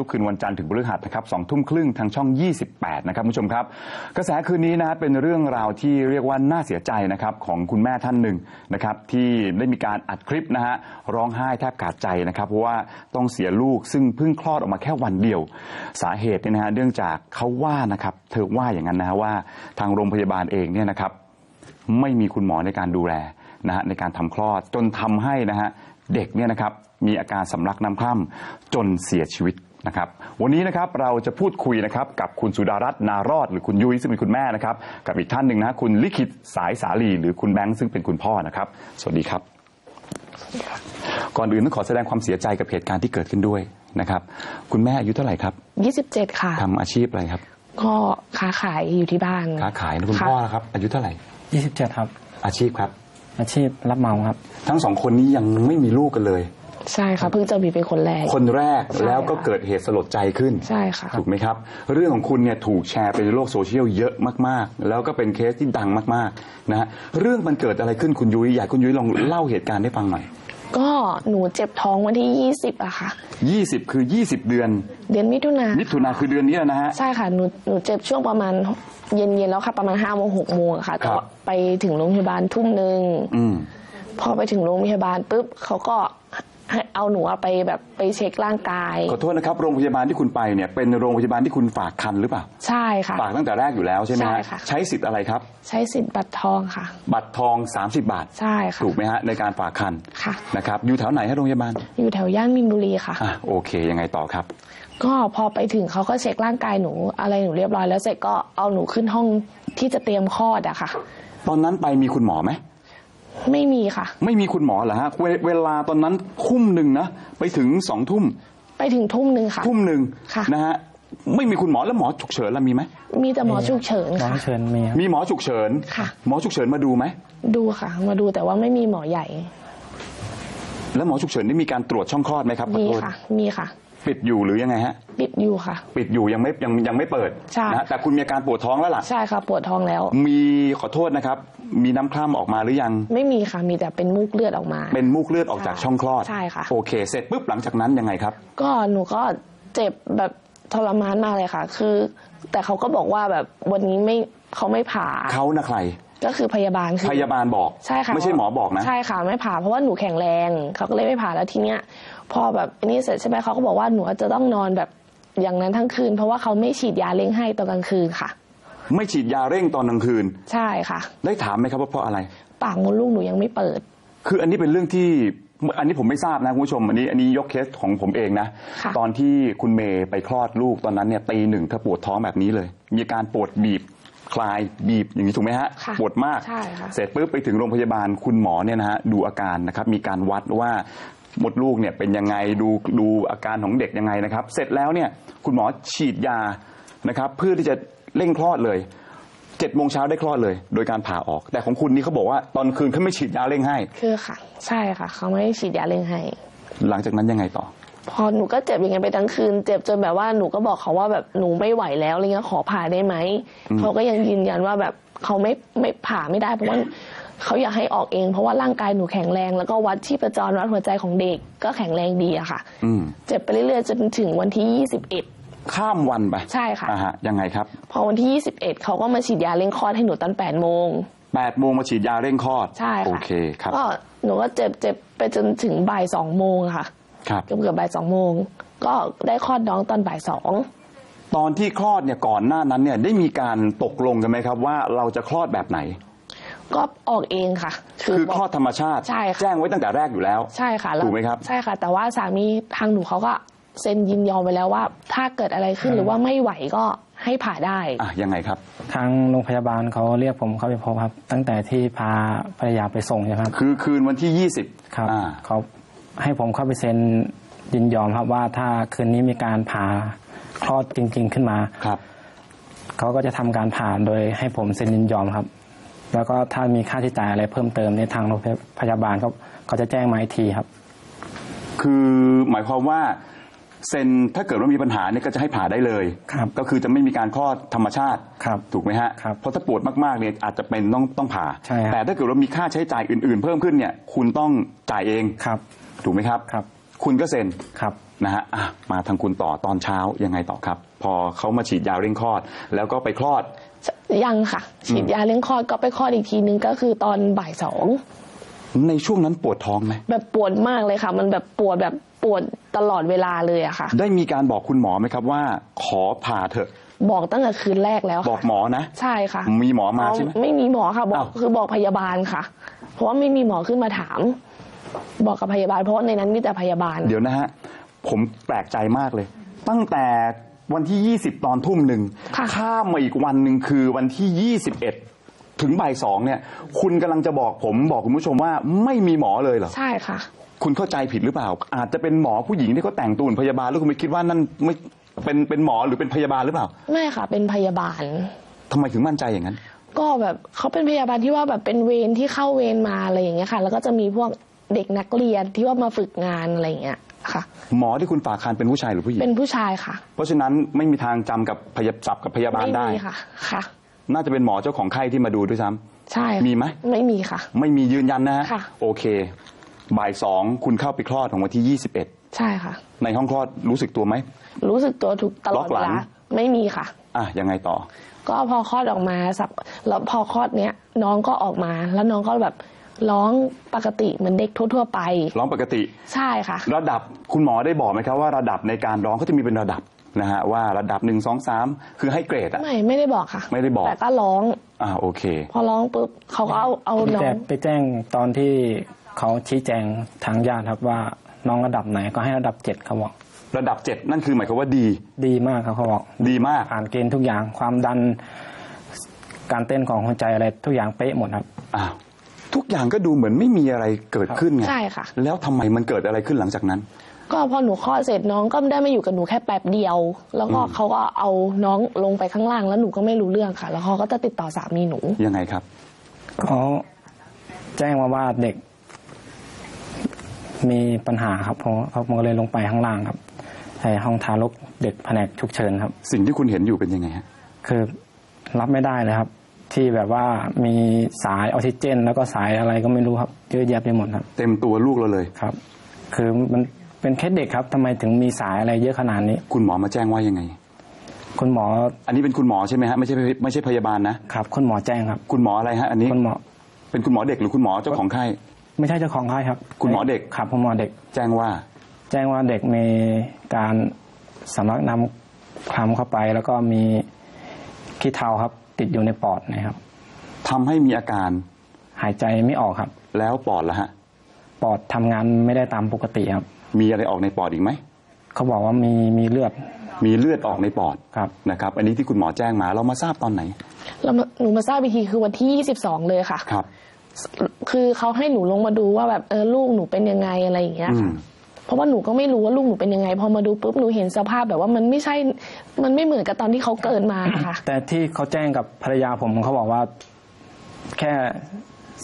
ทุกคืนวันจันทร์ถึงพฤหัสนะครับสองทุ่มครึ่งทางช่อง 28 นะครับคุณผู้ชมครับ กระแสคืนนี้นะฮะเป็นเรื่องราวที่เรียกว่าน่าเสียใจนะครับของคุณแม่ท่านหนึ่งนะครับที่ได้มีการอัดคลิปนะฮะร้องไห้แทบขาดใจนะครับเพราะว่าต้องเสียลูกซึ่งเพิ่งคลอดออกมาแค่วันเดียว สาเหตุเนี่ยนะฮะเนื่องจากเขาว่านะครับเธอว่าอย่างนั้นนะฮะว่าทางโรงพยาบาลเองเนี่ยนะครับไม่มีคุณหมอในการดูแลนะฮะในการทำคลอดจนทำให้นะฮะเด็กเนี่ยนะครับมีอาการสำลักน้ำคร่ำจนเสียชีวิต นะครับวันนี้นะครับเราจะพูดคุยนะครับกับคุณสุดารัตน์นารอด หรือคุณยุ้ยซึ่งเป็นคุณแม่นะครับกับอีกท่านหนึ่งนะฮะคุณลิขิตสายสาลี หรือคุณแบงค์ซึ่งเป็นคุณพ่อนะครับ สวัสดีครับ ก่อนอื่นต้องขอแสดงความเสียใจกับเหตุการณ์ที่เกิดขึ้นด้วยนะครับคุณแม่อายุเท่าไหร่ครับ27 ค่ะทำอาชีพอะไรครับ ก็ค้าขายอยู่ที่บ้าน ค้าขายนะคุณะพ่อนะครับ อายุเท่าไหร่27 ครับ อาชีพครับ อาชีพรับเหมาครับ ทั้งสองคนนี้ยังไม่มีลูกกันเลย ใช่ค่ะเพิ่งจะมีเป็นคนแรก คนแรกใช่แล้วก็ค่ะเกิดเหตุสลดใจขึ้นใช่ค่ะถูกไหมครับ เรื่องของคุณเนี่ยถูกแชร์ไปในโลกโซเชียลเยอะมากๆ แล้วก็เป็นเคสที่ดังมากๆนะฮะเรื่องมันเกิดอะไรขึ้นคุณยุ้ยอยากให้คุณยุ้ยลองเล่าเหตุการณ์ให้ฟังหน่อยก็หนูเจ็บท้องวันที่ 20อะค่ะ 20 คือ 20 เดือน เดือนมิถุนามิถุนาคือเดือนนี้แล้วนะฮะ ใช่ค่ะ หนูหนูเจ็บช่วงประมาณเย็นๆแล้วค่ะ ประมาณ5โมง6โมงอะค่ะครับแต่ว่าไปถึงโรงพยาบาลทุ่มหนึ่งอืมพอไปถึงโรงพยาบาลปุ๊บเขาก็ ให้เอาหนูอะไปแบบไปเช็คร่างกาย ขอโทษนะครับ โรงพยาบาลที่คุณไปเนี่ยเป็นโรงพยาบาลที่คุณฝากคันหรือเปล่า ใช่ค่ะ ฝากตั้งแต่แรกอยู่แล้วใช่ไหมใช่ฮะค่ะ ใช้สิทธิ์อะไรครับ ใช้สิทธิ์บัตรทองค่ะ บัตรทอง 30 บาท ใช่ค่ะ ถูกไหมฮะในการฝากคันค่ะ นะครับอยู่แถวไหนฮะโรงพยาบาลอยู่แถวย่านมินบุรีค่ะ อะโอเคยังไงต่อครับ ก็พอไปถึงเขาก็เช็คร่างกายหนูอะไรหนูเรียบร้อยแล้วเสร็จก็เอาหนูขึ้นห้องที่จะเตรียมคลอดอะค่ะ ตอนนั้นไปมีคุณหมอไหม ไม่มีค่ะ ไม่มีคุณหมอเหรอฮะเวเวลาตอนนั้นทุ่มหนึ่งนะไปถึงสองทุ่มไปถึงทุ่มหนึ่งค่ะ ทุ่มหนึ่งค่ะ นะฮะไม่มีคุณหมอแล้วหมอฉุกเฉินล่ะมีไหมมีแต่หมอฉุกเฉินน้องค่ะ เชิญมีครับมีหมอฉุกเฉินค่ะ หมอฉุกเฉินมาดูไหมดูค่ะ มาดูแต่ว่าไม่มีหมอใหญ่แล้วหมอฉุกเฉินได้มีการตรวจช่องคลอดไหมครับขอมีโทษค่ะ มีค่ะ ปิดอยู่หรือยังไงฮะ ปิดอยู่ค่ะ ปิดอยู่ยังไม่ยังยังไม่เปิดใช่ นะฮะแต่คุณมีอาการปวดท้องแล้วล่ะ ใช่ค่ะ ปวดท้องแล้ว มีขอโทษนะครับ มีน้ำคร่ำออกมาหรือยัง ไม่มีค่ะ มีแต่เป็นมูกเลือดออกมา เป็นมูกเลือดออกจากช่องคลอดใช่ค่ะ โอเคเสร็จปุ๊บหลังจากนั้นยังไงครับ ก็หนูก็เจ็บแบบทรมานมากเลยค่ะ คือ แต่เขาก็บอกว่าแบบวันนี้ไม่เขาไม่ผ่าเขานะใคร ก็คือพยาบาลคือพยาบาลบอกใช่ค่ะไม่ใช่หมอบอกนะใช่ค่ะไม่ผ่าเพราะว่าหนูแข็งแรงเขาก็เลยไม่ผ่าแล้วทีเนี้ยพอแบบอันนี้เสร็จใช่ไหมเขาก็บอกว่าหนูจะต้องนอนแบบอย่างนั้นทั้งคืน เพราะว่าเขาไม่ฉีดยาเร่งให้ตอนกลางคืนค่ะ ไม่ฉีดยาเร่งตอนกลางคืน ใช่ค่ะ ได้ถามไหมครับว่าเพราะอะไร ปากมดลูกหนูยังไม่เปิด คืออันนี้เป็นเรื่องที่อันนี้ผมไม่ทราบนะคุณผู้ชมอันนี้อันนี้ยกเคสของผมเองนะค่ะตอนที่คุณเมย์ไปคลอดลูกตอนนั้นเนี่ยตีหนึ่งเธอปวดท้องแบบนี้เลย มีอาการปวดบีบ คลายบีบอย่างนี้ถูกไหมฮะค่ะปวดมาก ใช่ค่ะ เสร็จปุ๊บไปถึงโรงพยาบาลคุณหมอเนี่ยนะฮะดูอาการนะครับมีการวัดว่ามดลูกเนี่ยเป็นยังไงดูดูอาการของเด็กยังไงนะครับ เสร็จแล้วเนี่ยคุณหมอฉีดยานะครับเพื่อที่จะเร่งคลอดเลยเจ็ดโมงเช้าได้คลอดเลย โดยการผ่าออก แต่ของคุณนี่เขาบอกว่าตอนคืนเขาไม่ฉีดยาเร่งให้ คือค่ะ ใช่ค่ะ เขาไม่ได้ฉีดยาเร่งให้ หลังจากนั้นยังไงต่อ พอหนูก็เจ็บอย่างเงี้ยไปทั้งคืน เจ็บจนแบบว่าหนูก็บอกเขาว่าแบบหนูไม่ไหวแล้วอะไรเงี้ยขอผ่าได้ไหมอืมเขาก็ยังยืนยันว่าแบบเขาไม่ไม่ผ่าไม่ได้เพราะว่าเขาอยากให้ออกเอง เพราะว่าร่างกายหนูแข็งแรง แล้วก็วัดชีพจรวัดหัวใจของเด็กก็แข็งแรงดีอะค่ะอืมเจ็บไปเรื่อยๆจนถึงวันที่ 21ข้ามวันไปใช่ค่ะอ่าฮะยังไงครับ พอวันที่ 21 เขาก็มาฉีดยาเร่งคลอดให้หนูตอน8โมงแปดโมงมาฉีดยาเร่งคลอด ใช่ค่ะโอเคครับก็หนูก็เจ็บเจ็บไปจนถึงบ่ายสองโมงอะค่ะ ครับเกือบเกือบบ่ายสองโมง ก็ได้คลอดน้องตอนบ่ายสองตอนที่คลอดเนี่ยก่อนหน้านั้นเนี่ยได้มีการตกลงกันไหมครับ ว่าเราจะคลอดแบบไหน ก็ออกเองค่ะ คือคลอดธรรมชาติ ใช่ค่ะ แจ้งไว้ตั้งแต่แรกอยู่แล้ว ใช่ค่ะแล้วถูกไหมครับ ใช่ค่ะ แต่ว่าสามีทางหนูเขาก็เซ็นยินยอมไปแล้วว่า ถ้าเกิดอะไรขึ้นหรือว่าไม่ไหวก็ให้ผ่าได้ อะยังไงครับ ทางโรงพยาบาลเขาเรียกผมเข้าไปพบครับ ตั้งแต่ที่พาภรรยาไปส่งใช่ไหมครับ คือคืนวันที่ 20ครับอ่า เขา ให้ผมเข้าไปเซ็นยินยอมครับว่าถ้าคืนนี้มีการผ่าคลอดจริง ๆ ขึ้นมาครับเขาก็จะทำการผ่าโดยให้ผมเซ็นยินยอมครับ แล้วก็ถ้ามีค่าใช้จ่ายอะไรเพิ่มเติมในยทางโรงพยาบาลเขาเขาจะแจ้งมาอีกทีครับ คือหมายความว่าเซ็นถ้าเกิดว่ามีปัญหาเนี่ยก็จะให้ผ่าได้เลยครับก็คือจะไม่มีการคลอดธรรมชาติครับถูกไหมฮะครับเพราะถ้าปวดมากๆเนี่ยอาจจะเป็นต้องต้องผ่าใช่ครับแต่ถ้าเกิดว่ามีค่าใช้จ่ายอื่น ๆ เพิ่มขึ้นเนี่ยคุณต้องจ่ายเองครับ ถูกไหมครับครับ คุณก็เซ็นครับนะฮะอะมาทางคุณต่อตอนเช้ายังไงต่อครับ พอเขามาฉีดยาเร่งคลอด แล้วก็ไปคลอด ยังค่ะฉีดยาเลี้ยงคลอดก็ไปคลอดอีกทีนึงก็คือตอนบ่ายสองในช่วงนั้นปวดท้องไหมแบบปวดมากเลยค่ะ มันแบบปวดแบบปวดตลอดเวลาเลยอะค่ะ ได้มีการบอกคุณหมอไหมครับว่า ขอผ่าเถอะ บอกตั้งแต่คืนแรกแล้วบอค่ะกหมอนะ ใช่ค่ะมีหมอมาใช่ไหมอ๋อไม่มีหมอค่ะบอกอ้าว คือบอกพยาบาลค่ะ เพราะว่าไม่มีหมอขึ้นมาถาม บอกกับพยาบาลเพราะว่าในนั้นมีแต่พยาบาล เดี๋ยวนะฮะ ผมแปลกใจมากเลย ตั้งแต่วันที่ 20 ตอนทุ่มหนึ่งค่ะ ข้ามมาอีกวันหนึ่งคือวันที่ 21 ถึงบ่ายสองเนี่ย คุณกำลังจะบอกผมบอกคุณผู้ชมว่าไม่มีหมอเลยเหรอ ใช่ค่ะ คุณเข้าใจผิดหรือเปล่า อาจจะเป็นหมอผู้หญิงที่เขาแต่งตัวเป็นพยาบาลแล้วคุณไม่คิดว่านั่นไม่เป็นเป็นหมอหรือเป็นพยาบาลหรือเปล่าไม่ค่ะ เป็นพยาบาล ทำไมถึงมั่นใจอย่างนั้น ก็แบบเขาเป็นพยาบาลที่ว่าแบบเป็นเวรที่เข้าเวรมาอะไรอย่างเงี้ยค่ะ แล้วก็จะมีพวก เด็กนักเรียนที่ว่ามาฝึกงานอะไรอย่างเงี้ยค่ะ หมอที่คุณฝากคันเป็นผู้ชายหรือผู้หญิง เป็นผู้ชายค่ะ เพราะฉะนั้นไม่มีทางจำกับพยาศัพท์กับพยาบาลไม่ได้มีค่ะค่ะ น่าจะเป็นหมอเจ้าของไข้ที่มาดูด้วยซ้ำ ใช่ค่ะมีไหม ไม่มีค่ะ ไม่มียืนยันนะฮะ ค่ะ โอเค บ่ายสองคุณเข้าไปคลอดของวันที่21ใช่ค่ะในห้องคลอดรู้สึกตัวไหม รู้สึกตัวทุกตลล็ออดกหเวลัง ลาไม่มีค่ะ อะยังไงต่อ ก็พอคลอดออกมาสักแล้วพอคลอดเนี้ยน้องก็ออกมาแล้วน้องก็แบบ ร้องปกติเหมือนเด็กทั่วๆไป ร้องปกติ ใช่ค่ะ ระดับคุณหมอได้บอกไหมครับว่าระดับในการร้องเขาจะมีเป็นระดับนะฮะว่าระดับหนึ่งสองสามคือให้เกรดอะไม่ไม่ได้บอกค่ะ ไม่ได้บอกแต่ก็ร้อง อ่าโอเค พอร้องปุ๊บเขาก็เอาเอาน้อแต่งไปแจ้งตอนที่เขาชี้แจงทางญาติครับว่าน้องระดับไหนก็ให้ระดับเจ็ดเขาบอก ระดับเจ็ดนั่นคือหมายความว่าดี ดีมากครับเขาบอกดีมากผ่านเกณฑ์ทุกอย่างความดัน การเต้นของหัวใจอะไรทุกอย่างเป๊ะหมดครับอ้าว ทุกอย่างก็ดูเหมือนไม่มีอะไรเกิดขึ้นไงใช่ค่ะ แล้วทำไมมันเกิดอะไรขึ้นหลังจากนั้น ก็พอหนูคลอดเสร็จน้องก็ได้มาอยู่กับหนูแค่แป๊บเดียว แล้วก็อืมเขาก็เอาน้องลงไปข้างล่างแล้วหนูก็ไม่รู้เรื่องค่ะ แล้วเขาก็จะติดต่อสามีหนู ยังไงครับ เขาแจ้งมาว่าเด็ก มีปัญหาครับผมเขาผมก็เลยลงไปข้างล่างครับไอห้องทารกเด็กแผนกฉุกเฉินครับ สิ่งที่คุณเห็นอยู่เป็นยังไงฮะ คือรับไม่ได้เลยครับ ที่แบบว่ามีสายออกซิเจน แล้วก็สายอะไรก็ไม่รู้ครับเยอะแยะไปหมดครับ เต็มตัวลูกเราเลยครับ คือมันเป็นแค่เด็กครับทำไมถึงมีสายอะไรเยอะขนาดนี้ คุณหมอมาแจ้งว่ายังไง คุณหมอ อันนี้เป็นคุณหมอใช่ไหมฮะไม่ใช่ไม่ใช่พยาบาลนะครับ คุณหมอแจ้งครับ คุณหมออะไรฮะอันนี้คุณหมอ เป็นคุณหมอเด็กหรือคุณหมอเจ้าของไข้ไม่ใช่เจ้าของค่ายครับ คุณหมอเด็กครับคุณหมอเด็ก แจ้งว่า แจ้งว่าเด็กมีการสำลักน้ำคลำเข้าไป แล้วก็มีขี้เถ้าครับ ติดอยู่ในปอดนะครับ ทำให้มีอาการหายใจไม่ออกครับ แล้วปอดละฮะ ปอดทำงานไม่ได้ตามปกติครับ มีอะไรออกในปอดอีกไหม เขาบอกว่ามีมีเลือดมีเลือดออกในปอดครับ นะครับ อันนี้ที่คุณหมอแจ้งมาเรามาทราบตอนไหนแล้วมาหนูมาทราบอีกทีคือวันที่ 22 เลยค่ะ ครับ คือเขาให้หนูลงมาดูว่าแบบเออลูกหนูเป็นยังไงอะไรอย่างเงี้ยอืค่ะม เพราะว่าหนูก็ไม่รู้ว่าลูกหนูเป็นยังไง พอมาดูปุ๊บหนูเห็นสภาพแบบว่ามันไม่ใช่ มันไม่เหมือนกับตอนที่เขาเกิดมาค่ะ แต่ที่เขาแจ้งกับภรรยาผมเขาบอกว่า แค่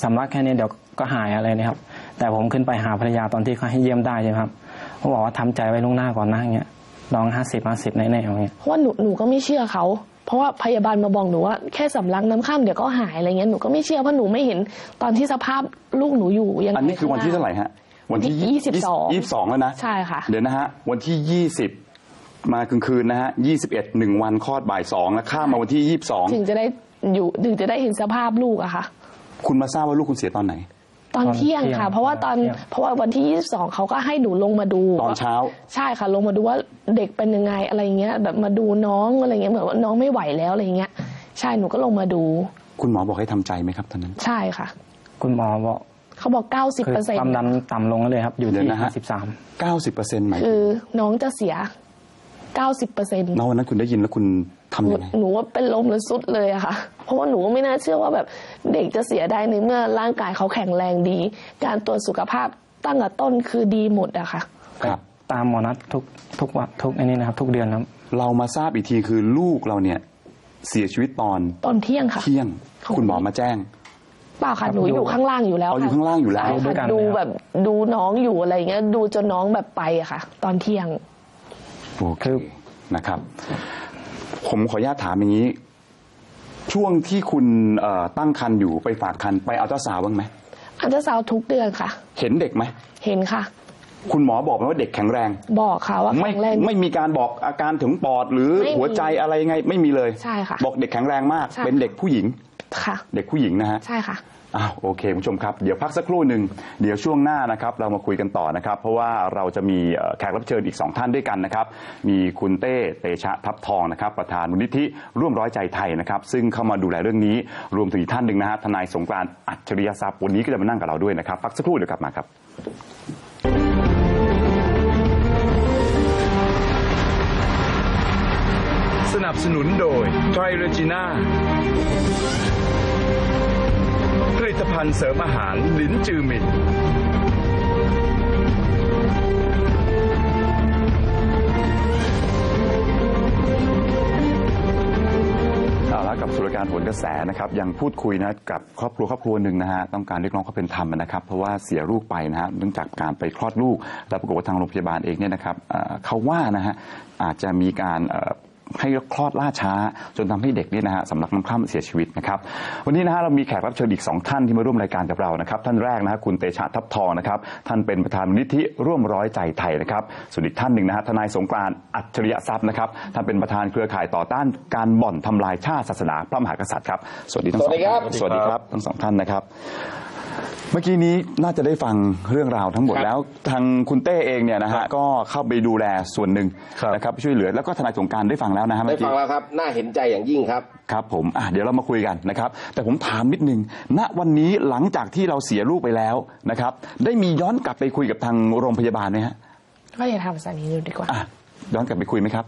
สำลักแค่นี้เดี๋ยวก็หายอะไรนะครับ แต่ผมขึ้นไปหาภรรยาตอนที่เขาให้เยี่ยมได้ใช่ไหมครับเขาบอกว่าทำใจไว้ล่วงหน้าก่อนนะอย่างเงี้ยลองห้าสิบห้าสิบแน่ๆอย่างเงี้ยเพราะว่าหนูหนูก็ไม่เชื่อเขาเพราะว่าพยาบาลมาบอกหนูว่าแค่สำลักน้ำข้ามเดี๋ยวก็หายอะไรเงี้ยหนูก็ไม่เชื่อเพราะหนูไม่เห็นตอนที่สภาพลูกหนูอยู่ยังไงอันนี้คือวันที่เท่าไหร่ฮะ วันที่ยี่สิบสองยี่สิบสองแล้วนะ ใช่ค่ะ เดี๋ยวนะฮะ วันที่ยี่สิบมากลางคืนนะฮะยี่สิบเอ็ดหนึ่งวันคลอดบ่ายสองแล้วข้ามมาวันที่ยี่สิบสองถึงจะได้อยู่ถึงจะได้เห็นสภาพลูกอะค่ะ คุณมาทราบว่าลูกคุณเสียตอนไหน ตอนตอนเที่ยงเที่ยงค่ะ เพราะว่าตอนเที่ยงเพราะว่าวันที่ 22 เขาก็ให้หนูลงมาดูตอนเช้า ใช่ค่ะ ลงมาดูว่าเด็กเป็นยังไงอะไรเงี้ย แบบมาดูน้องอะไรเงี้ยเหมือนว่าน้องไม่ไหวแล้วอะไรเงี้ย ใช่หนูก็ลงมาดู คุณหมอบอกให้ทำใจไหมครับตอนนั้น ใช่ค่ะ คุณหมอบอก เขาบอก 90คือเปอร์เซ็นความต์ดันต่ำลงเลยครับ อยู่เดี๋ยวที่นะฮะห้าสิบสามเก้าสิบเปอร์เซ็นต์หมายคืถึงอน้องจะเสีย 90เปอร์เซ็นต์แล้ววันนั้นคุณได้ยินแล้วคุณทำยังไง หนูว่าเป็นลมแล้วสุดเลยอะค่ะ เพราะว่าหนูก็ไม่น่าเชื่อว่าแบบเด็กจะเสียได้ในเมื่อร่างกายเขาแข็งแรงดี การตรวจสุขภาพตั้งแต่ต้นคือดีหมดอะค่ะ ครับ ตามหมอนัดทุกทุกวันทุกอันนี้นะครับ ทุกเดือนครับ เรามาทราบอีกทีคือลูกเราเนี่ยเสียชีวิตตอนตอนเที่ยงค่ะ เที่ยงของคุณหมอมาแจ้ง เปล่าค่ะหนูอยู่ข้างล่างอยู่แล้วอ๋ออยู่ค่ะข้างล่างอยู่แล้ว ใช่ด้วยกัค่ะนดูเลยครับแบบดูน้องอยู่อะไรเงี้ยดูจนน้องแบบไปอะค่ะ ตอนเที่ยง โอเคนะครับ ผมขออนุญาตถามอย่างนี้ ช่วงที่คุณเอ่อตั้งครรภ์อยู่ไปฝากครรภ์ไปอัลตราซาวด์บ้างไหมอันเตอร์ซาวด์ทุกเดือนค่ะ เห็นเด็กไหมเห็นค่ะ คุณหมอบอกไหมว่าเด็กแข็งแรง บอกค่ะว่าไม่แข็งแรง ไม่มีการบอกอาการถึงปอดหรือไม่มีหัวใจอะไรไง ไม่มีเลย ใช่ค่ะบอกเด็กแข็งแรงมาก ใช่ เป็นเด็กผู้หญิง ค่ะ เด็กผู้หญิงนะฮะ ใช่ค่ะ อ้าวโอเคคุณผู้ชมครับ เดี๋ยวพักสักครู่หนึ่งเดี๋ยวช่วงหน้านะครับเรามาคุยกันต่อนะครับ เพราะว่าเราจะมีเอ่อแขกรับเชิญอีก 2 ท่านด้วยกันนะครับ มีคุณเต้เตชะทับทองนะครับ ประธานมูลนิธิร่วมร้อยใจไทยนะครับ ซึ่งเข้ามาดูแลเรื่องนี้รวมถึงอีกท่านหนึ่งนะฮะทนายสงกรานต์อัจฉริยทรัพย์วันนี้ก็จะมานั่งกับเราด้วยนะครับพักสักครู่เดี๋ยวกลับมาครับ นับสนุนโดยไทรเรจิน่าผลิตภัณฑ์เสริมอาหารลิ้นจือหมินเอาละกับสุรการผลกระแสนะครับยังพูดคุยนะกับครอบครัวครอบครัวหนึ่งนะฮะต้องการเรียกร้องความเป็นธรรมนะครับ เพราะว่าเสียลูกไปนะฮะเนื่องจากการไปคลอดลูก แล้วปรากฏว่าทางโรงพยาบาลเองเนี่ยนะครับเอ่อเขาว่านะฮะอาจจะมีการเอ่อ ให้คลอดล่าช้า จนทำให้เด็กเนี่ยนะฮะสำลักน้ำคร่ำเสียชีวิตนะครับวันนี้นะฮะเรามีแขกรับเชิญอีกสองท่านที่มาร่วมรายการกับเรานะครับท่านแรกนะฮะคุณเตชะทับทองนะครับท่านเป็นประธานมูลนิธิร่วมร้อยใจไทยนะครับส่วนอีกท่านหนึ่งนะฮะทนายสงกรานต์อัจฉริยทรัพย์นะครับท่านเป็นประธานเครือข่ายต่อต้านการบ่อนทำลายชาติศาสนาพระมหากษัตริย์ครับสวัสดีทั้งสองสวัสดีครับท่านสวัสดีครับทั้งสองท่านนะครับ เมื่อกี้นี้น่าจะได้ฟังเรื่องราวทั้งหมดครับแล้วทางคุณเต้เองเนี่ยนะฮะก็เข้าไปดูแลส่วนหนึ่งครับนะครับช่วยเหลือแล้วก็ทนายสงกรารได้ฟังแล้วนะฮะได้เมื่อฟักี้งแล้วครับน่าเห็นใจอย่างยิ่งครับครับผมอะเดี๋ยวเรามาคุยกันนะครับ แต่ผมถามนิดนึงณวันนี้หลังจากที่เราเสียลูกไปแล้วนะครับ ได้มีย้อนกลับไปคุยกับทางโรงพยาบาลไหมฮะก็อย่าทำสันนี้ดูดีกว่าอะย้อนกลับไปคุยไหมครับ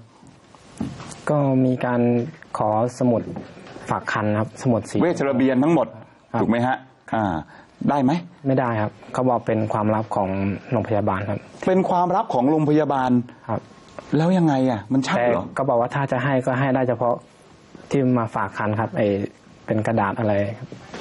ก็มีการขอสมุดฝากคันครับ สมุดสีเวชระเบียนทั้งหมดครับถูกไหมฮะอ่า ได้ไหม ไม่ได้ครับ เขาบอกเป็นความลับของโรงพยาบาลครับ เป็นความลับของโรงพยาบาลครับ แล้วยังไงอะ มันใช่แต่เหรอก็บอกว่าถ้าจะให้ก็ให้ได้เฉพาะที่มาฝากคันครับไอเป็นกระดาษอะไร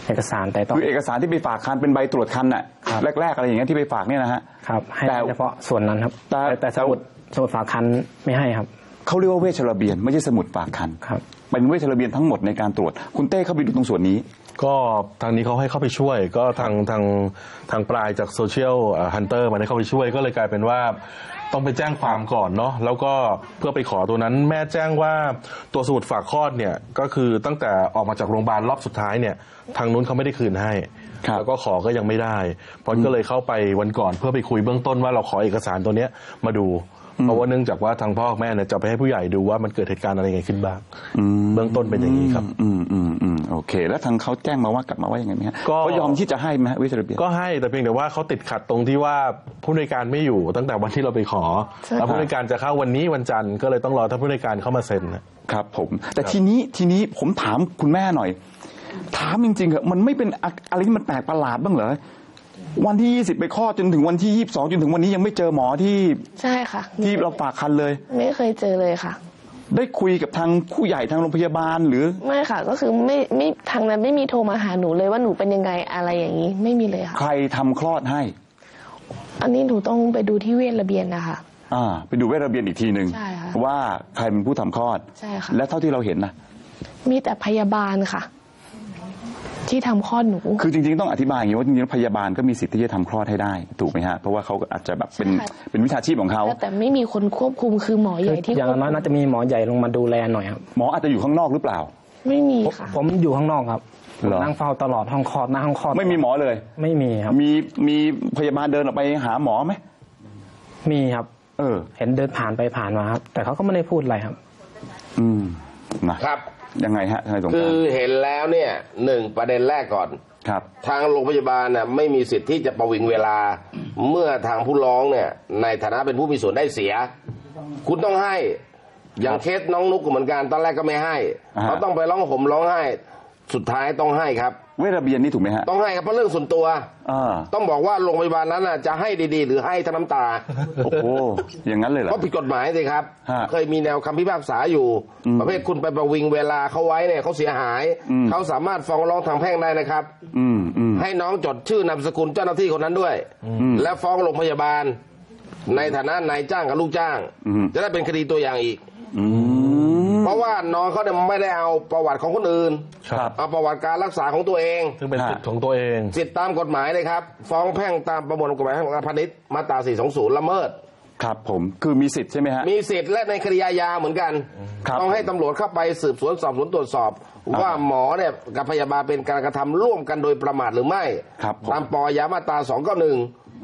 เอกสารแต่ต้อง คือเอกสารที่ไปฝากคันเป็นใบตรวจคันน่ะครับ แรกๆอะไรอย่างเงี้ยที่ไปฝากเนี่ยนะฮะ ครับ ให้แต่ได้เฉพาะส่วนนั้นครับ แต่แต่สมุดสมุดฝากคันไม่ให้ครับเขาเรียกว่าเวชระเบียน ไม่ใช่สมุดฝากคัน ครับ เป็นเวชระเบียนทั้งหมดในการตรวจ คุณเต้เข้าไปดูตรงส่วนนี้ ก็ทางนี้เขาให้เข้าไปช่วย ก็ทางทางทางปลายจากโซเชียลฮันเตอร์มาได้เข้าไปช่วยก็เลยกลายเป็นว่าต้องไปแจ้งความก่อนเนาะแล้วก็เพื่อไปขอตัวนั้นแม่แจ้งว่าตัวสมุดฝากคลอดเนี่ยก็คือตั้งแต่ออกมาจากโรงพยาบาลรอบสุดท้ายเนี่ยทางนู้นเขาไม่ได้คืนให้ครับแล้วก็ขอก็ยังไม่ได้พอนก็เลยเข้าไปวันก่อนเพื่อไปคุยเบื้องต้นว่าเราขอเอกสารตัวเนี้ยมาดู เพราะว่าเนื่องจากว่าทางพ่อกับแม่เนี่ยจะไปให้ผู้ใหญ่ดูว่ามันเกิดเหตุการณ์อะไรยังไงขึ้นบ้างเบื้องต้นเป็นอย่างนี้ครับ อืมอืมอืมโอเค แล้วทางเขาแจ้งมาว่ากลับมาว่ายังไงไหมฮะก็ เขายอมที่จะให้ไหมฮะเวชระเบียนก็ให้แต่เพียงแต่ว่าเขาติดขัดตรงที่ว่าผู้ในวยการไม่อยู่ตั้งแต่วันที่เราไปขอ ใช่ แล้วผู้ในวยการจะเข้าวันนี้วันจันทร์ก็เลยต้องรอท่านผู้ในวยการเข้ามาเซ็นนะ ครับผม แต่ทีนี้ทีนี้ผมถามคุณแม่หน่อย ถามจริงๆเหอะมันไม่เป็นอะอะไรที่มันแปลกประหลาดบ้างเหรอ วันที่ 20 ไปคลอดจนถึงวันที่ 22 จนถึงวันนี้ยังไม่เจอหมอที่ใช่ค่ะที่เราฝากคันเลย ไม่เคยเจอเลยค่ะ ได้คุยกับทางผู้ใหญ่ทางโรงพยาบาลหรือไม่ค่ะ ก็คือไม่ไม่ทางนั้นไม่มีโทรมาหาหนูเลยว่าหนูเป็นยังไงอะไรอย่างนี้ ไม่มีเลยค่ะ ใครทำคลอดให้ อันนี้หนูต้องไปดูที่เวชระเบียนนะคะ อ่า ไปดูเวชระเบียนอีกทีหนึ่งใช่ค่ะว่าใครเป็นผู้ทำคลอด ใช่ค่ะ และเท่าที่เราเห็นนะมีแต่พยาบาลค่ะ ที่ทำคลอดหนู คือจริงๆต้องอธิบายอย่างนี้ว่าจริงๆแล้วพยาบาลก็มีสิทธิ์ที่จะทำคลอดให้ได้ ถูกไหมฮะ เพราะว่าเขาก็อาจจะแบบเป็นใช่ค่ะเป็นวิชาชีพของเขา แต่ไม่มีคนควบคุมคือหมอใหญ่ที่อย่างควบน้อยคุมน่าจะมีหมอใหญ่ลงมาดูแลหน่อยครับ หมออาจจะอยู่ข้างนอกหรือเปล่า ไม่มีผมค่ะ ผมอยู่ข้างนอกครับผมเหรอนั่งเฝ้าตลอดห้องคลอดหน้าห้องคลอด ไม่มีหมอเลย ไม่มีครับ มีมีพยาบาลเดินออกไปหาหมอไหม มีครับ เออ เห็นเดินผ่านไปผ่านมาครับ แต่เขาก็ไม่ได้พูดอะไรครับ อืมนะครับ ยังไงฮะทนายสงคืกราอรเห็นแล้วเนี่ยหนึ่งประเด็นแรกก่อนครับ ทางโรงพยาบาลน่ะไม่มีสิทธิ์ที่จะประวิงเวลา เมื่อทางผู้ร้องเนี่ย ในฐานะเป็นผู้มีส่วนได้เสีย คุณต้องให้อย่างเคสน้องนุกก็เหมือนกันตอนแรกก็ไม่ให้อ่าฮะเขาต้องไปร้องห่มร้องไห้ สุดท้ายต้องให้ครับ เวชระเบียนนี่ถูกไหมฮะ ต้องให้ครับเพราะเรื่องส่วนตัว อ่า ต้องบอกว่าโรงพยาบาลนั้นน่ะจะให้ดีๆ หรือให้ทั้งน้ำตาโอ้โห อย่างนั้นเลยเหรอ ก็ผิดกฎหมายสิครับ ฮะเคยมีแนวคำพิพากษาอยู่ อืมประเภทคุณไปประวิงเวลาเขาไว้เนี่ยเขาเสียหาย อืม เขาสามารถฟ้องร้องทางแพ่งได้นะครับ อืมอืม ให้น้องจดชื่อนามสกุลเจ้าหน้าที่คนนั้นด้วย มและฟ้องโรงพยาบาล ในฐานะนายจ้างกับลูกจ้าง อืม จะได้เป็นคดีตัวอย่างอีก อืม เพราะว่าน้องเขาเนี่ยไม่ได้เอาประวัติของคนอื่น ครับ เอาประวัติการรักษาของตัวเอง ซึ่งเป็นสิทธิ์ของตัวเอง สิทธิตามกฎหมายเลยครับ ฟ้องแพ่งตามประมวลกฎหมายของพาณิชย์มาตรา 420 ละเมิด ครับผมคือมีสิทธิ์ใช่ไหมฮะ มีสิทธิ์และในคดีอาญาเหมือนกัน ครับต้องให้ตำรวจเข้าไปสืบสวนสอบสวนตรวจสอบอ่าว่าหมอเนี่ยกับพยาบาลเป็นการกระทำร่วมกันโดยประมาทหรือไม่ ครับผม ตามปอยามาตรา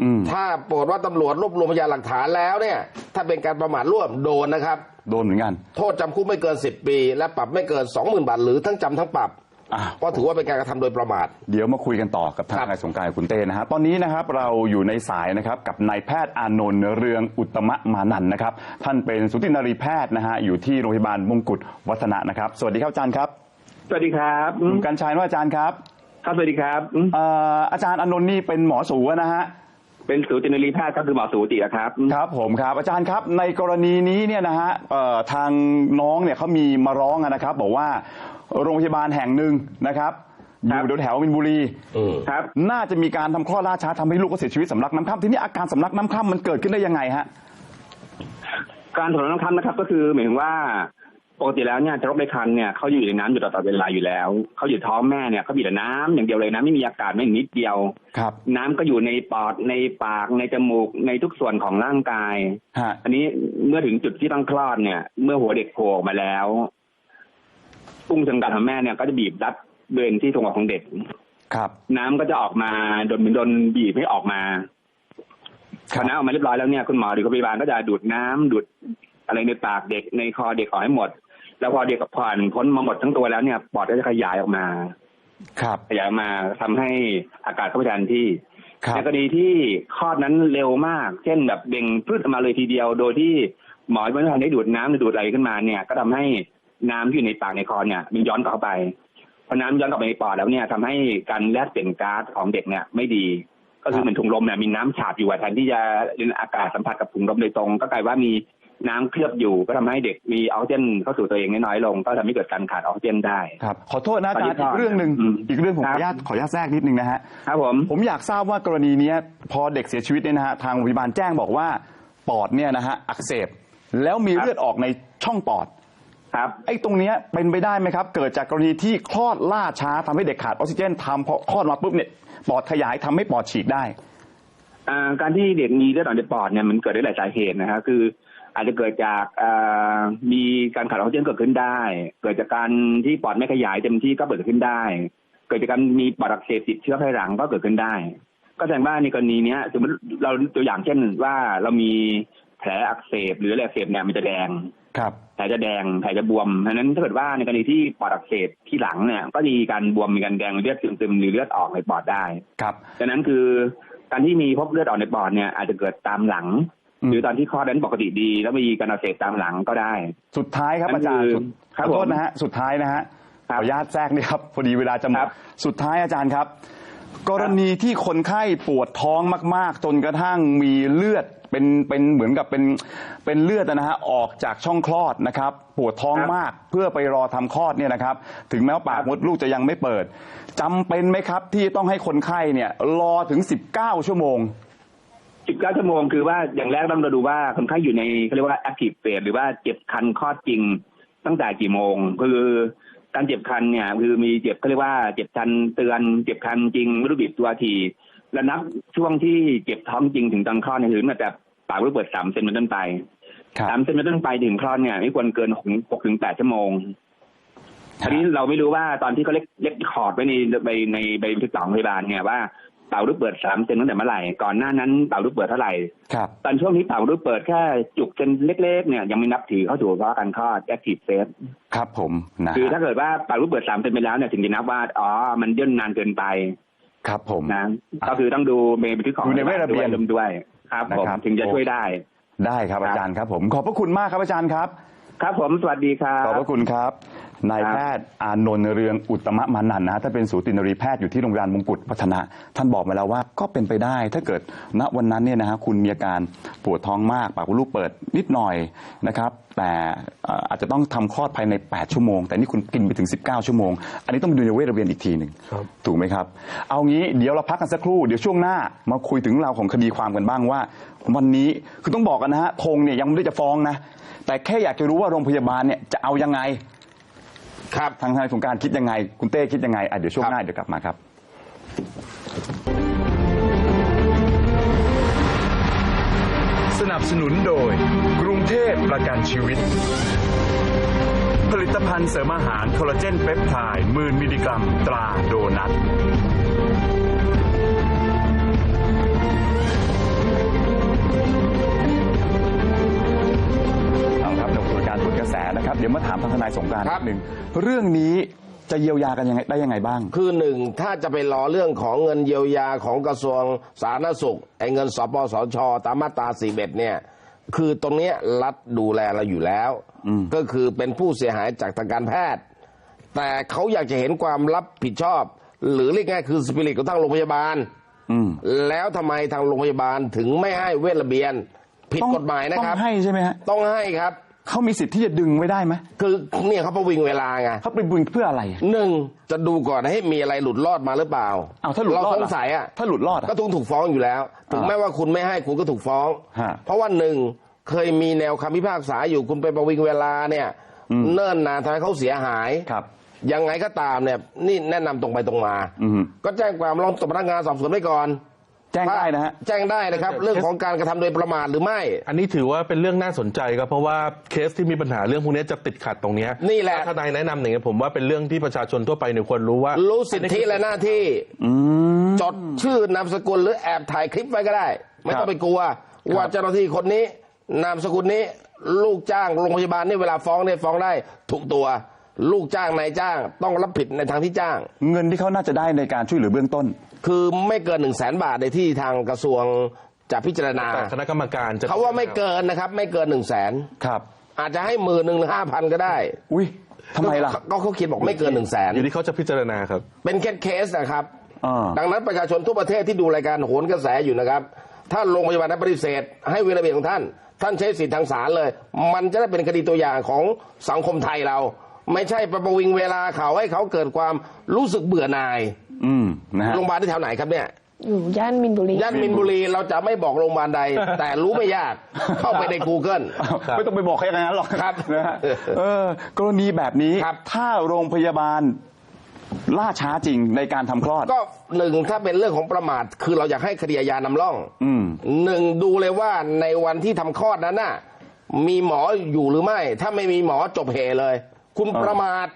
อืม291ถ้าโปรดว่าตำรวจรวบรวมพยานหลักฐานแล้วเนี่ย ถ้าเป็นการประมาทร่วมโดนนะครับ โดนเหมือนกัน โทษจำคุกไม่เกิน 10 ปี และปรับไม่เกิน 20,000 บาท หรือทั้งจำทั้งปรับ อ่าเพราะถือว่าเป็นการกระทำโดยประมาท เดี๋ยวมาคุยกันต่อกับทางครับ นายสงกรารคุณเต้นะฮะตอนนี้นะครับเราอยู่ในสายนะครับกับนายแพทย์อานนท์เรืองอุตตมะมานันท์นะครับ ท่านเป็นสุตินรีแพทย์นะฮะอยู่ที่โรงพยาบาลมงกุฎวัฒนะนะครับ สวัสดีครับอาจารย์ครับสวัสดีครับอืคุมณกันชัยว่าอาจารย์ครับครับสวัสดีครับอืมเอ่ออาจารย์อานนท์นี่เป็นหมอสูนะฮะ เป็นสูตินรีแพทย์ครับคือหมอสูติอะครับอืมครับผมครับอาจารย์ครับในกรณีนี้เนี่ยนะฮะเอ่อทางน้องเนี่ยเขามีมาร้องนะครับ บอกว่าโรงพยาบาลแห่งหนึ่งนะครับอยู่แถวๆมินบุรีอืมครับ น่าจะมีการทำคลอดล่าช้าทำให้ลูกเขาเสียชีวิตสำลักน้ำคร่ำทีนี้อาการสำลักน้ำคร่ำมันเกิดขึ้นได้ยังไงฮะ การถนนน้ำคำนะครับ ก็คือหมายถึงว่า ปกติแล้วเนี่ยทารกในครรภ์เนี่ยเขาอยู่ในน้ำอยู่ตลอดเวลาอยู่แล้วเขาอยู่ท้องแม่เนี่ยเขามีแต่น้ำอย่างเดียวเลยนะไม่มีอากาศไม่นิดเดียว ครับ น้ำก็อยู่ในปอดในปากในจมูกในทุกส่วนของร่างกาย ฮะ อันนี้เมื่อถึงจุดที่ต้องคลอดเนี่ย เมื่อหัวเด็กโผล่ออกมาแล้วอุ้งเชิงกรานของแม่เนี่ยก็จะบีบรัดเบนที่ทรงอกของเด็ก ครับ น้ำก็จะออกมาโดนเหมือนโดนบีบให้ออกมาคพรัอบ น้ำออกมาเรียบร้อยแล้วเนี่ยคุณหมอหรือคุณพยาบาลก็จะดูดน้ำดูดอะไรในปากเด็กในคอเด็กออกให้หมด แล้วพอเด็กผ่านพ้นมาหมดทั้งตัวแล้วเนี่ยปอดก็จะขยายออกมา ครับ ขยายออกมาทำให้อากาศเข้าไปแทนที่ ครับ ในกรณีที่คลอดนั้นเร็วมาก เช่นแบบเบ่งพืดออกมาเลยทีเดียว โดยที่หมอไม่ทันได้ดูดน้ำหรือดูดอะไรขึ้นมาเนี่ย ก็ทำให้น้ำที่อยู่ในปากในคอเนี่ยมันย้อนกลับเข้าไปพอน้ำย้อนกลับไปในปอดแล้วเนี่ยทำให้การแลกเปลี่ยนก๊าซของเด็กเนี่ยไม่ดี ก็คือเหมือนถุงลมเนี่ยมีน้ำฉาบอยู่อะแทนที่จะเรียนอากาศสัมผัสกับถุงลมโดยตรง ก็กลายว่ามี น้ำเคลือบอยู่ก็ทำให้เด็กมีออกซิเจนเข้าสู่ตัวเองน้อยลง ก็ทำให้เกิดการขาดออกซิเจนได้ครับขอโทษนะอาจารย์ตอนนี้อีกเรื่องหนึ่งอืมอีกเรื่องผมขคอรับอนุญาตขออนุญาตแทรกนิดนึงนะฮะครับผมผมอยากทราบว่ากรณีเนี้ยพอเด็กเสียชีวิตเนี่ยนะฮะทางโรงพยาบาลแจ้งบอกว่าปอดเนี่ยนะฮะอักเสบแล้วมีครับเลือดออกในช่องปอดครับไอ้ตรงเนี้ยเป็นไปได้ไหมครับ เกิดจากกรณีที่คลอดล่าช้าทำให้เด็กขาดออกซิเจนทำพอคลอดมาปุ๊บเนี่ยปอดขยายทำให้ปอดฉีกได้อ่าการที่เด็กมีเลือดออกในปอดเนี่ยมันเกิดได้หลายสาเหตุนะครับคือ อาจจะเกิดจากอ่ามีการขาดออกซิเจนเกิดขึ้นได้ เกิดจากการที่ปอดไม่ขยายเต็มที่ก็เกิดขึ้นได้ เกิดจากการมีปอดอักเสบติดเชื้อภายหลังก็เกิดขึ้นได้ ก็แสดงว่าในกรณีเนี้ยสมมติเราตัวอย่างเช่นว่าเรามีแผลอักเสบหรืออะไรอักเสบเนี่ยมันจะแดงครับแผลจะแดงแผลจะบวมเพราะฉะนั้นถ้าเกิดว่าในกรณีที่ปอดอักเสบที่หลังเนี่ยก็มีการบวมมีการแดงเลือดซึมๆหรือเลือดออกในปอดได้ ครับดังนั้นคือการที่มีพบเลือดออกในปอดเนี่ยอาจจะเกิดตามหลังอืม หรือตอนที่คลอดนั้นปกติดี แล้วมีการอักเสบตามหลังก็ได้ สุดท้ายครับนั่อานจารย์คือสุดครัขบอโทษผมนะฮะสุดท้ายนะฮะขครัอบอนุญาตแทรกนี่ครับพอดีเวลาจะหมครัดบสุดท้ายอาจารย์ครับ กรณีที่คนไข้ปวดท้องมาก ๆ จนกระทั่งมีเลือดเป็นเป็นเหมือนกับเป็นเป็นเลือดนะฮะออกจากช่องคลอดนะครับ ปวดท้องครับมากเพื่อไปรอทำคลอดเนี่ยนะครับ ถึงแม้ว่าปากมดลูกจะยังไม่เปิดจำเป็นไหมครับที่ต้องให้คนไข้เนี่ยรอถึง 19 ชั่วโมง 19 ชั่วโมงคือว่าอย่างแรกต้องเราดูว่าคนไข้อยู่ในเขาเรียกว่า active phase หรือว่าเจ็บคันคลอดจริงตั้งแต่กี่โมง คือการเจ็บคันเนี่ย คือมีเจ็บเขาเรียกว่าเจ็บคันเตือน เจ็บคันจริงไม่รู้บีบตัวทีและนับช่วงที่เจ็บท้องจริงถึงตอนคลอดเนี่ยคือตั้งแต่ปากรู้เปิดสามเซนเป็นต้นไปครับสามเซนเป็นต้นไปถึงคลอดเนี่ยไม่ควรเกินหกหกถึงแปดชั่วโมงทีนี้เราไม่รู้ว่าตอนที่เขาเล็กเล็กคอร์ดไว้ในในในใบบันทึกของพยาบาลเนี่ยว่า เป่าลูกเปิดสามเซนตั้งแต่เมื่อไหร่ก่อนหน้านั้นเป่าลูกเปิดเท่าไหร่ครับตอนช่วงนี้เป่าลูกเปิดแค่จุกเซนเล็กๆเนี่ยยังไม่นับถือเข้าสู่ภาวะการคลอด active phase ครับผมนะคือฮะถ้าเกิดว่าเป่าลูกเปิดสามเซนไปแล้วเนี่ยถึงจะนับว่าอ๋อมันย่นนานเกินไป ครับผมนะก็คือต้องดูในบันทึกของดูในเวทระเบียนด้วยด้วยครับผมนะครับถึงจะช่วยได้ ได้ครับครับอาจารย์ครับผมขอบพระคุณมากครับอาจารย์ครับ ครับผมสวัสดีครัขอบบพระคุณครับ นายแพทย์อานนท์เรืองอุตตมะมานันท์นะฮะท่านเป็นสูตินรีแพทย์อยู่ที่โรงพยาบาลมงกุฎพัฒนะ ท่านบอกมาแล้วว่าก็เป็นไปได้ ถ้าเกิดณวันนั้นเนี่ยนะฮะคุณมีอาการปวดท้องมากปากมดลูกเปิดนิดหน่อยนะครับ แต่เอ่ออาจจะต้องทำคลอดภายใน 8 ชั่วโมง แต่นี่คุณกินไปถึง 19 ชั่วโมง อันนี้ต้องไปดูในเวชระเบียนอีกทีหนึ่งครับถูกไหมครับ เอางี้เดี๋ยวเราพักกันสักครู่เดี๋ยวช่วงหน้ามาคุยถึงเราวของคดีความกันบ้างว่า วันนี้คือต้องบอกกันนะฮะธงเนี่ยยังไม่ได้จะฟ้องนะแต่แค่อยากจะรู้ว่าโรงพยาบาลเนี่ยจะเอายังไง ครับ ทางทนายสงกรารคิดยังไง คุณเต้คิดยังไงอะเดี๋ยวช่วงหน้าเดี๋ยวกลับมาครับสนับสนุนโดย กรุงเทพประกันชีวิต ผลิตภัณฑ์เสริมอาหารคอลลาเจนเปปไทด์หมื่นมิลลิกรัมตราโดนัท แสนะครับ เดี๋ยวมาถามทางทนายสงกรารครับ นิดนึงเรื่องนี้จะเยียวยากันยังไงได้ยังไงบ้าง คือหนึ่งถ้าจะไปรอเรื่องของเงินเยียวยาของกระทรวงสาธารณสุขไอ้เงินสปสช ตามมาตรา41เนี่ย คือตรงเนี้ยรัฐดูแลเราอยู่แล้ว ก็คือเป็นผู้เสียหายจากทางการแพทย์ แต่เขาอยากจะเห็นความรับผิดชอบ หรือเรียกง่ายๆคือสปิริตของทางโรงพยาบาล อืมแล้วทำไมทางโรงพยาบาลถึงไม่ให้เวชระเบียน ผิดต้องกฎหมายนะครับ ต้องให้ใช่ไหมฮะ ต้องให้ครับ เขามีสิทธิ์ที่จะดึงไว้ได้ไหมคือเนี่ยเขาประวิงเวลาไงเขาไปบึงเพื่ออะไรหนึ่งจะดูก่อนให้มีอะไรหลุดรอดมาหรือเปล่าเอาถ้าหลุดรอดเราสงล่ะสัยอะถ้าหลุดรอดอะก็ต้องถูกฟ้องอยู่แล้ว ถึงอ่าแม้ว่าคุณไม่ให้คุณก็ถูกฟ้อง ฮะเพราะว่าหนึ่งเคยมีแนวคำพิพากษาอยู่คุณไปประวิงเวลาเนี่ยอืม เนิ่นนานทำให้เขาเสียหาย ครับยังไงก็ตามเนี่ยนี่แนะนำตรงไปตรงมา อืม ก็แจ้งความร้องต่อพนักงานสอบสวนไว้ก่อน แจ้งได้นะฮะ แจ้งได้นะครับ เรื่องของการกระทำโดยประมาทหรือไม่ อันนี้ถือว่าเป็นเรื่องน่าสนใจครับเพราะว่าเคสที่มีปัญหาเรื่องพวกนี้จะติดขัดตรงเนี้ยนี่แหละถ้าทนายแนะนำอย่างเงี้ยผมว่าเป็นเรื่องที่ประชาชนทั่วไปเนี่ยควรรู้ว่า รู้สิทธิและหน้าที่อืมจดชื่อนามสกุลหรือแอบถ่ายคลิปไว้ก็ได้ ไม่ครับต้องไปกลัว ว่าเจ้าหน้าที่คนนี้ นามสกุลนี้ ลูกจ้างโรงพยาบาลนี่เวลาฟ้องเนี่ยฟ้องได้ทุกตัวลูกจ้างนายจ้าง ต้องรับผิดในทางที่จ้าง เงินที่เขาน่าจะได้ในการช่วยเหลือเบื้องต้น คือไม่เกินหนึ่งแสนบาทในที่ทางกระทรวงจะพิจารณาแต่คณะกรรมการจะเขาว่าไม่เกินนะครับ ไม่เกินหนึ่งแสนครับ อาจจะให้หมื่นหนึ่งหรือห้าพันก็ได้ อุ้ยทำไมล่ะก็เขาเขียนบอกไม่เกินหนึ่งแสนอยู่ที่เขาจะพิจารณาครับ เป็นเคสเคสนะครับอ่าดังนั้นประชาชนทั่วประเทศที่ดูรายการโหนกระแสอยู่นะครับ ถ้าโรงพยาบาลได้ปฏิเสธ ให้เวรเบียนของท่าน ท่านใช้สิทธิทางศาลเลย มันจะได้เป็นคดีตัวอย่างของสังคมไทยเรา ไม่ใช่ไปประวิงเวลาเขาให้เขาเกิดความรู้สึกเบื่อหน่าย อืมนะฮะโรงพยาบาลที่แถวไหนครับเนี่ย อยู่ย่านมินบุรี ย่านมินบุรีเราจะไม่บอกโรงพยาบาลใด แต่รู้ไม่ยากเข้าไปใน Google ครับไม่ต้องไปบอกใครอย่างนั้นหรอกครับนะฮะเออกรณีแบบนี้ครับ ถ้าโรงพยาบาลล่าช้าจริงในการทำคลอด ก็หนึ่งถ้าเป็นเรื่องของประมาท คือเราอยากให้คดีอาญานำร่องอืม หนึ่งดูเลยว่าในวันที่ทำคลอดนั้นน่ะ มีหมออยู่หรือไม่ ถ้าไม่มีหมอจบเหเลย คุณอ่าประมาท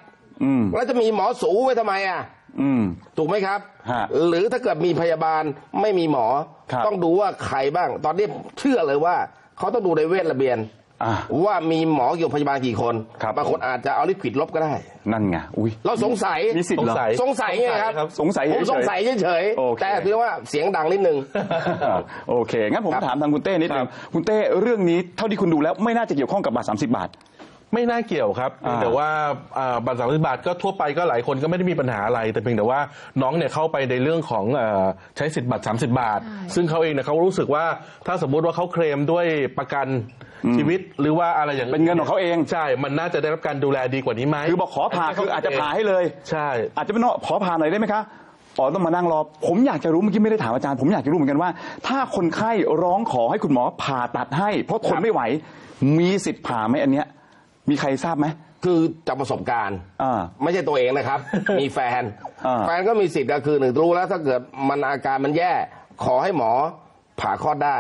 อืม แล้วจะมีหมอสูไว้ทำไมอะ อืม ถูกไหมครับ ฮะหรือถ้าเกิดมีพยาบาลไม่มีหมอ ครับ ต้องดูว่าใครบ้าง ตอนนี้เชื่อเลยว่า เขาต้องดูในเวทระเบียน อะ ว่ามีหมอเกี่ยวกับพยาบาลกี่คนครับบางคนอาจจะเอาลิควิดลบก็ได้ นั่นไง อุ้ย เราสงสัยมีสิทธิ์เหรอสงสัยสงสัยไงครับสงสัยผมเฉยๆสงสัยเฉยโอเค ๆแต่ถือว่าเสียงดังนิดนึง โอเค งั้นผมครับถามทางคุณเต้นิดนึงคุณเต้เรื่องนี้เท่าที่คุณดูแล้วไม่น่าจะเกี่ยวข้องกับบัตร30 บาท ไม่น่าเกี่ยวครับอ่าแต่ว่าอ่าบัตรสามสิบาทก็ทั่วไปก็หลายคนก็ไม่ได้มีปัญหาอะไร แต่เพียงแต่ว่าน้องเนี่ยเข้าไปในเรื่องของเออใช้สิทธิ์บัตร 30 บาท ซึ่งเขาเองเนี่ยเขารู้สึกว่าถ้าสมมุติว่าเขาเคลมด้วยประกันชีวิตหรือว่าอะไรอย่างเป็นเงินของเขาเอง ใช่ มันน่าจะได้รับการดูแลดีกว่านี้ไหมคือบอกขอผ่าคืออาจจะผ่าให้เลย ใช่ อาจจะเป็นว่าขอผ่าหน่อยได้ไหมคะอ๋อต้องมานั่งรอ ผมอยากจะรู้เมื่อกี้ไม่ได้ถามอาจารย์ ผมอยากจะรู้เหมือนกันว่า ถ้าคนไข้ร้องขอให้คุณหมอผ่าตัดให้ เพราะทนไม่ไหว มีสิทธิ์ผ่าไหมอันเนี้ย มีใครทราบไหม คือจากประสบการณ์อ่าไม่ใช่ตัวเองนะครับ มีแฟน อ่า แฟนก็มีสิทธิ์ก็คือหนึ่งรู้แล้วถ้าเกิดมันอาการมันแย่ ขอให้หมอผ่าคลอดได้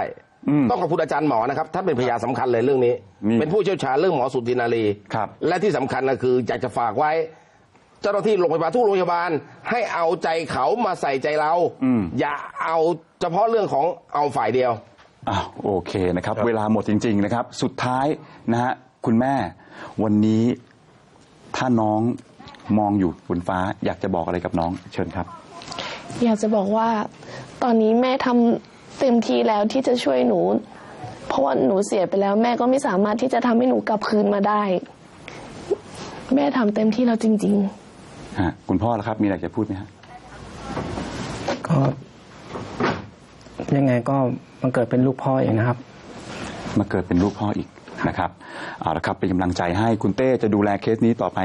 อืมต้องขอบคุณอาจารย์หมอนะครับท่านเป็นพยานสำคัญเลยเรื่องนี้ นี่เป็นผู้เชี่ยวชาญเรื่องหมอสุตินารีครับ และที่สำคัญก็คืออยากจะฝากไว้ เจ้าหน้าที่โรงพยาบาลทุกโรงพยาบาลให้เอาใจเขามาใส่ใจเราอืมอย่าเอาเฉพาะเรื่องของเอาฝ่ายเดียว อ้าวโอเคนะครับ เวลาหมดจริง ๆ นะครับ สุดท้ายนะฮะคุณแม่ วันนี้ถ้าน้องมองอยู่บนฟ้า อยากจะบอกอะไรกับน้อง เชิญครับ อยากจะบอกว่า ตอนนี้แม่ทำเต็มที่แล้วที่จะช่วยหนู เพราะว่าหนูเสียไปแล้ว แม่ก็ไม่สามารถที่จะทำให้หนูกลับคืนมาได้ แม่ทำเต็มที่แล้วจริงฮะคุณพ่อละครับ มีอะไรจะพูดไหมฮะก็ยังไงก็มันเกิดเป็นลูกพ่อเองนะครับ มาเกิดเป็นลูกพ่ออีก นะครับเอาละครับเป็นกำลังใจให้คุณเต้จะดูแลเคสนี้ต่อไป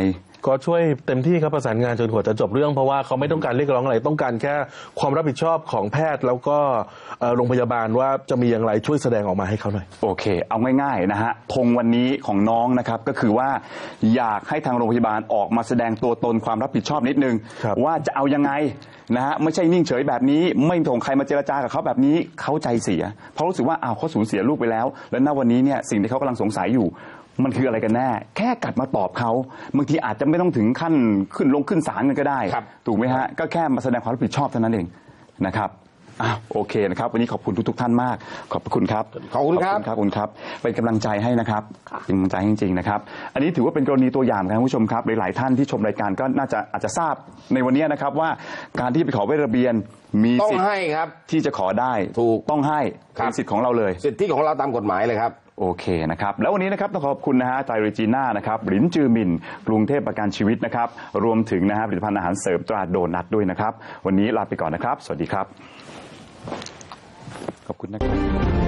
ก็ช่วยเต็มที่ครับประสานงานจนกว่าจะจบเรื่องเพราะว่าเขาไม่ต้องการเรียกร้องอะไรต้องการแค่ความรับผิดชอบของแพทย์แล้วก็เอ่อโรงพยาบาลว่าจะมีอย่างไรช่วยแสดงออกมาให้เขาหน่อยโอเค เอาง่ายๆนะฮะธงวันนี้ของน้องนะครับก็คือว่าอยากให้ทางโรงพยาบาลออกมาแสดงตัวตนความรับผิดชอบนิดนึงครับว่าจะเอายังไงนะฮะไม่ใช่นิ่งเฉยแบบนี้ ไม่ส่งใครมาเจรจากับเขาแบบนี้เขาใจเสีย เพราะรู้สึกว่าอ้าวเขาสูญเสียลูกไปแล้ว แล้วณวันนี้เนี่ยสิ่งที่เขากำลังสงสัยอยู่ มันคืออะไรกันแน่ แค่กลับมาตอบเขาบางทีอาจจะไม่ต้องถึงขั้นขึ้นลงขึ้นศาลกันก็ได้ ครับ ถูกไหมฮะ ก็แค่มาแสดงความรับผิดชอบเท่านั้นเองนะครับอ้าวโอเคนะครับ วันนี้ขอบคุณทุก ๆ ท่านมาก ขอบพระคุณครับขอบคุณครับ ขอบคุณครับ เป็นกำลังใจให้นะครับเป็นกำลังใจให้จริงๆนะครับ อันนี้ถือว่าเป็นกรณีตัวอย่างนะครับคุณผู้ชมครับหลายๆท่านที่ชมรายการก็น่าจะอาจจะทราบในวันนี้นะครับว่าการที่ไปขอเวทระเบียนมีต้องสิทธิ์ให้ครับ ที่จะขอได้ถูกต้องให้ครับเป็นสิทธิ์ของเราเลย สิทธิของเราตามกฎหมายเลยครับ โอเคนะครับ แล้ววันนี้นะครับต้องขอบคุณนะฮะไตรเรจีน่านะครับหลินจือมิน กรุงเทพประกันชีวิตนะครับ รวมถึงนะฮะผลิตภัณฑ์อาหารเสริมตราโดนัทด้วยนะครับ วันนี้ลาไปก่อนนะครับ สวัสดีครับ ขอบคุณนะครับ